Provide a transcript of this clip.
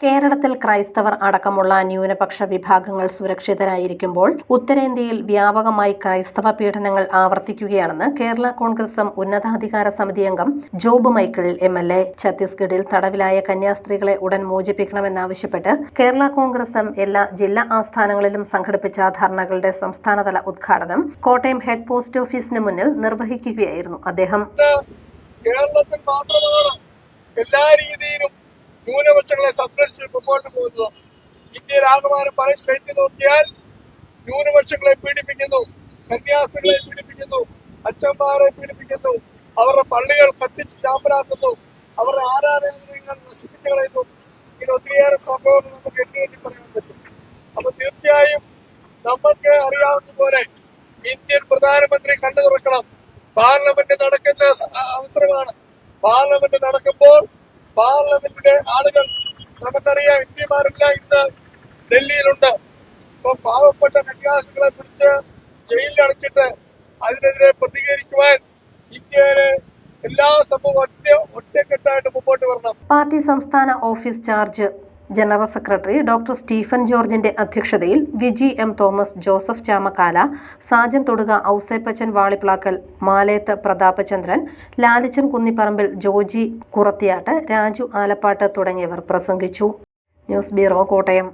കേരളത്തിൽ ക്രൈസ്തവർ അടക്കമുള്ള ന്യൂനപക്ഷ വിഭാഗങ്ങൾ സുരക്ഷിതരായിരിക്കുമ്പോൾ ഉത്തരേന്ത്യയിൽ വ്യാപകമായി ക്രൈസ്തവ പീഡനങ്ങൾ ആവർത്തിക്കുകയാണെന്ന് കേരള കോൺഗ്രസും ഉന്നതാധികാര സമിതി അംഗം Job Michael M L A. ഛത്തീസ്ഗഡിൽ തടവിലായ കന്യാസ്ത്രീകളെ ഉടൻ മോചിപ്പിക്കണമെന്നാവശ്യപ്പെട്ട് കേരള കോൺഗ്രസും എല്ലാ ജില്ലാ ആസ്ഥാനങ്ങളിലും സംഘടിപ്പിച്ച ധർണകളുടെ സംസ്ഥാനതല ഉദ്ഘാടനം കോട്ടയം ഹെഡ് പോസ്റ്റ് ഓഫീസിന് മുന്നിൽ നിർവഹിക്കുകയായിരുന്നു അദ്ദേഹം. കേരളത്തിൽ എല്ലാ രീതിയിലും ന്യൂനപക്ഷങ്ങളെ സംരക്ഷിച്ച് മുമ്പോട്ട് പോകുന്നത് ഇന്ത്യയിൽ ആകമാനം പല സ്റ്റേറ്റിൽ നോക്കിയാൽ ന്യൂനപക്ഷങ്ങളെ പീഡിപ്പിക്കുന്നു കന്യാസ്ത്രീകളെ പീഡിപ്പിക്കുന്നു അച്ഛന്മാരെ പീഡിപ്പിക്കുന്നു അവരുടെ പള്ളികൾ കത്തിച്ച് ചാമ്പലാക്കുന്നു അവരുടെ ആരാധനങ്ങൾ നശിപ്പിച്ചു കളയുന്നു. ഇങ്ങനെ ഒത്തിരിയേറെ സംഭവങ്ങൾ നമുക്ക് എണ്ണി പറയാൻ പറ്റും? അപ്പൊ തീർച്ചയായും നമുക്ക് അറിയാവുന്ന പോലെ ഇന്ത്യൻ പ്രധാനമന്ത്രി കണ്ണു തുറക്കണം പാർലമെന്റ് നടക്കുന്ന അവസരമാണ്. പാർലമെന്റ് നടക്കുമ്പോൾ പാർലമെന്റിലെ ആളുകൾ നമുക്കറിയാം എം പിമാരെല്ലാം ഇന്ന് ഡൽഹിയിലുണ്ട്. ഇപ്പൊ പാവപ്പെട്ട കന്യാസികളെ പിടിച്ച് ജയിലിൽ അടച്ചിട്ട് അതിനെതിരെ പ്രതികരിക്കുവാൻ ഇന്ത്യയിലെ എല്ലാ സമൂഹം ഒറ്റ ഒറ്റക്കെട്ടായിട്ട് മുമ്പോട്ട് വരണം. പാർട്ടി സംസ്ഥാന office charge. General secretary doctor Stephen ജോർജിന്റെ അധ്യക്ഷതയിൽ വിജി എം തോമസ് ജോസഫ് ചാമക്കാല സാജൻ തൊടുക ഔസേപ്പച്ചൻ വാളിപ്ലാക്കൽ മാലേത്ത് പ്രതാപചന്ദ്രൻ ലാലിച്ചൻ കുന്നിപ്പറമ്പിൽ ജോജി കുറത്തിയാട്ട് രാജു ആലപ്പാട്ട് തുടങ്ങിയവർ പ്രസംഗിച്ചു. News bureau Kottayam.